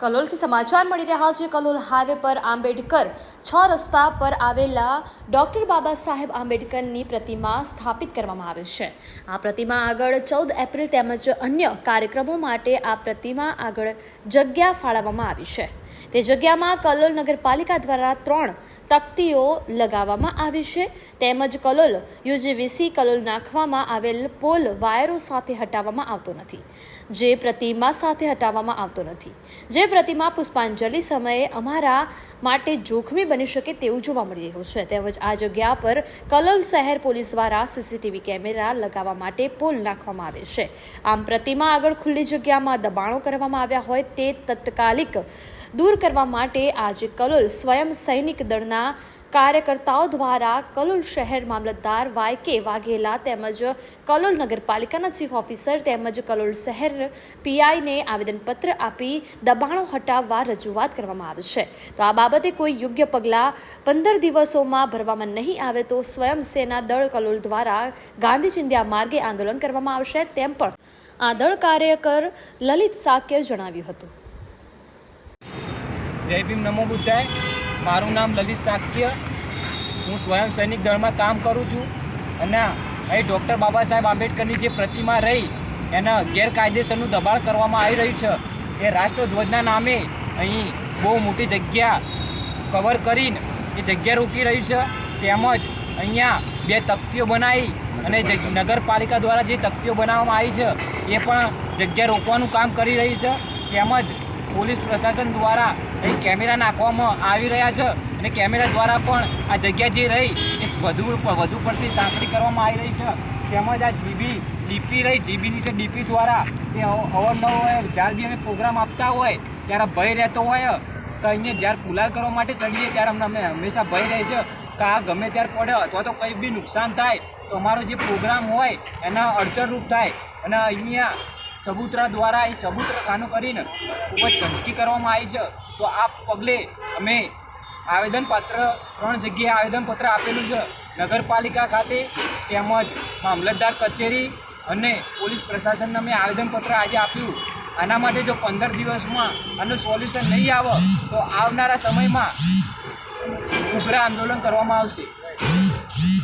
કલોલથી સમાચાર મળી રહ્યા છે. કલોલ હાઈવે પર આંબેડકર છ રસ્તા પર આવેલા ડૉક્ટર બાબા સાહેબ આંબેડકરની પ્રતિમા સ્થાપિત કરવામાં આવી છે. આ પ્રતિમા આગળ ચૌદ એપ્રિલ તેમજ અન્ય કાર્યક્રમો માટે આ પ્રતિમા આગળ જગ્યા ફાળવવામાં આવી છે. તે જગ્યામાં કલોલ નગરપાલિકા દ્વારા ત્રણ તકતીઓ લગાવવામાં આવી છે. તેમજ કલોલ યુજીવીસી કલોલ નાખવામાં આવેલ પોલ વાયરો સાથે હટાવવામાં આવતો નથી. જે પ્રતિમા સાથે હટાવવામાં આવતો નથી. જે પ્રતિમા પુષ્પાંજલિ સમયે અમારા માટે જોખમી બની શકે તેવું જોવા મળી રહ્યું છે. તેમજ આ જગ્યા પર કલોલ શહેર પોલીસ દ્વારા સીસીટીવી કેમેરા લગાવવા માટે પોલ નાખવામાં આવે છે. આમ પ્રતિમા આગળ ખુલ્લી જગ્યામાં દબાણો કરવામાં આવ્યા હોય તે તત્કાલિક દૂર કરવા માટે આજે કલોલ સ્વયં સૈનિક દળના કાર્યકર્તાઓ દ્વારા કલોલ શહેર મામલતદાર વાય કે વાઘેલા તેમજ કલોલ નગરપાલિકાના ચીફ ઓફિસર તેમજ કલોલ શહેર પીઆઈને આવેદનપત્ર આપી દબાણો હટાવવા રજૂઆત કરવામાં આવી છે. તો આ બાબતે કોઈ યોગ્ય પગલાં પંદર દિવસોમાં ભરવામાં નહીં આવે તો સ્વયંસેના દળ કલોલ દ્વારા ગાંધી ચિંધ્યા માર્ગે આંદોલન કરવામાં આવશે તેમ પણ આ દળ કાર્યકર લલિત સાક્ય જણાવ્યું હતું. જય ભીમ નમો બુદ્ધાય. મારું નામ લલિત સાક્ય. હું સ્વયં સૈનિક દળમાં કામ કરું છું અને અહીં ડૉક્ટર બાબા સાહેબ આંબેડકરની જે પ્રતિમા રહી, એના ગેરકાયદેસરનું દબાણ કરવામાં આવી રહ્યું છે. એ રાષ્ટ્રધ્વજના નામે અહીં બહુ મોટી જગ્યા કવર કરીને એ જગ્યા રોકી રહ્યું છે. તેમજ અહીંયા બે તકતીઓ બનાવી અને નગરપાલિકા દ્વારા જે તકતીઓ બનાવવામાં આવી છે, એ પણ જગ્યા રોકવાનું કામ કરી રહી છે. તેમજ પોલીસ પ્રશાસન દ્વારા અહીં કેમેરા નાખવામાં આવી રહ્યા છે અને કેમેરા દ્વારા પણ આ જગ્યા જે રહી એ વધુ વધુ પડતી સાંકળી કરવામાં આવી રહી છે. તેમજ આ જીબી ડીપી રહી જીબીની જે ડીપી દ્વારા એ અવ- અવારનવાર જ્યારે બી અમે પ્રોગ્રામ આપતા હોય, ત્યારે ભય રહેતો હોય, તો અહીંયા જ્યારે પુલાર કરવા માટે ચડીએ ત્યારે અમને અમે હંમેશા ભય રહે છે કે આ ગમે ત્યારે પડે અથવા તો કંઈ બી નુકસાન થાય, તો અમારો જે પ્રોગ્રામ હોય એના અડચણરૂપ થાય. અને અહીંયા ચબૂતરા દ્વારા એ ચબૂતરાખાનું કરીને ખૂબ જ ધમકી કરવામાં આવી છે. તો આ પગલે અમે આવેદનપત્ર, ત્રણ જગ્યાએ આવેદનપત્ર આપેલું છે. નગરપાલિકા ખાતે તેમજ મામલતદાર કચેરી અને પોલીસ પ્રશાસનને અમે આવેદનપત્ર આજે આપ્યું. આના માટે જો પંદર દિવસમાં આનું સોલ્યુશન નહીં આવે, તો આવનારા સમયમાં ઉગ્ર આંદોલન કરવામાં આવશે.